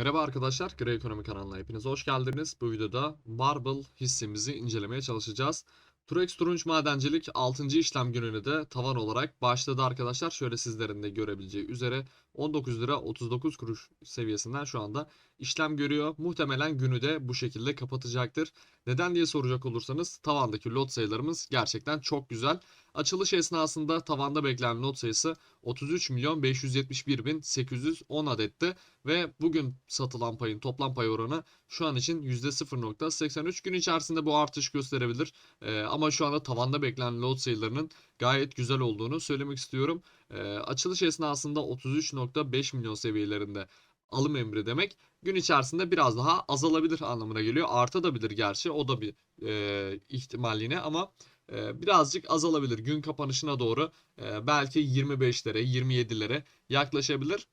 Merhaba arkadaşlar, Grey Ekonomi kanalına hepiniz hoş geldiniz. Bu videoda Marble hissemizi incelemeye çalışacağız. Turex Turunç Madencilik 6. işlem gününü de tavan olarak başladı arkadaşlar. Şöyle sizlerin de görebileceği üzere 19 lira 39 kuruş seviyesinden şu anda işlem görüyor. Muhtemelen günü de bu şekilde kapatacaktır. Neden diye soracak olursanız tavandaki lot sayılarımız gerçekten çok güzel. Açılış esnasında tavanda beklenen lot sayısı 33 milyon 571 bin 810 adetti ve bugün satılan payın toplam pay oranı şu an için %0.83 gün içerisinde bu artış gösterebilir. Ee, ama şu anda tavanda beklenen lot sayılarının gayet güzel olduğunu söylemek istiyorum. Ee, açılış esnasında 33.5 milyon seviyelerinde alım emri demek gün içerisinde biraz daha azalabilir anlamına geliyor. Artabilir gerçi o da bir e, ihtimal yine ama e, birazcık azalabilir. Gün kapanışına doğru e, belki 25'lere 27'lere yaklaşabilir.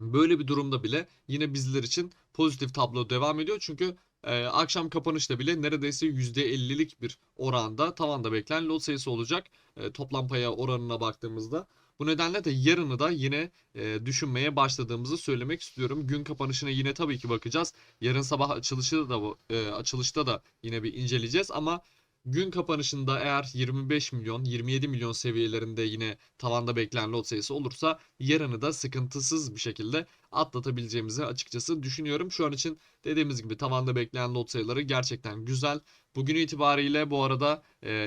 Böyle bir durumda bile yine bizler için pozitif tablo devam ediyor. Çünkü e, akşam kapanışta bile neredeyse %50'lik bir oranda tavanda beklenen lot sayısı olacak. E, toplam paya oranına baktığımızda. Bu nedenle de yarını da yine e, düşünmeye başladığımızı söylemek istiyorum. Gün kapanışına yine tabii ki bakacağız. Yarın sabah açılışı da e, açılışta da yine bir inceleyeceğiz ama gün kapanışında eğer 25 milyon 27 milyon seviyelerinde yine tavanda beklenen lot sayısı olursa yarını da sıkıntısız bir şekilde atlatabileceğimizi açıkçası düşünüyorum. Şu an için dediğimiz gibi tavanda beklenen lot sayıları gerçekten güzel. Bugün itibariyle bu arada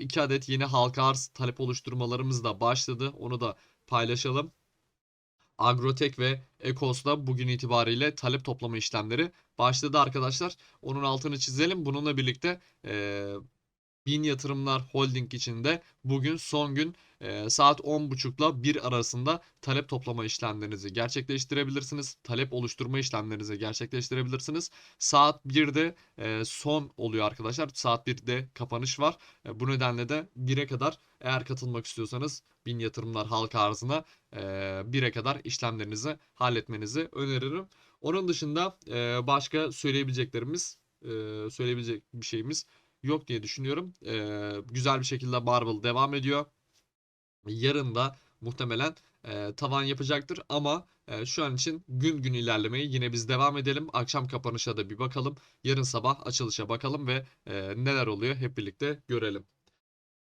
2 adet yeni halka arz talep oluşturmalarımız da başladı. Onu da paylaşalım. Agrotek ve Ekos'ta bugün itibariyle talep toplama işlemleri başladı arkadaşlar. Onun altını çizelim. Bununla birlikte e, Bin Yatırımlar Holding içinde bugün son gün e, saat 10.30 ile 1 arasında talep toplama işlemlerinizi gerçekleştirebilirsiniz. Talep oluşturma işlemlerinizi gerçekleştirebilirsiniz. Saat 1'de e, son oluyor arkadaşlar. Saat 1'de kapanış var. E, bu nedenle de 1'e kadar eğer katılmak istiyorsanız Bin Yatırımlar halka arzına e, 1'e kadar işlemlerinizi halletmenizi öneririm. Onun dışında e, başka söyleyebileceklerimiz, e, söyleyebilecek bir şeyimiz yok diye düşünüyorum. Ee, güzel bir şekilde Marvel devam ediyor. Yarın da muhtemelen e, tavan yapacaktır ama e, şu an için gün gün ilerlemeyi yine biz devam edelim. Akşam kapanışa da bir bakalım. Yarın sabah açılışa bakalım ve e, neler oluyor hep birlikte görelim.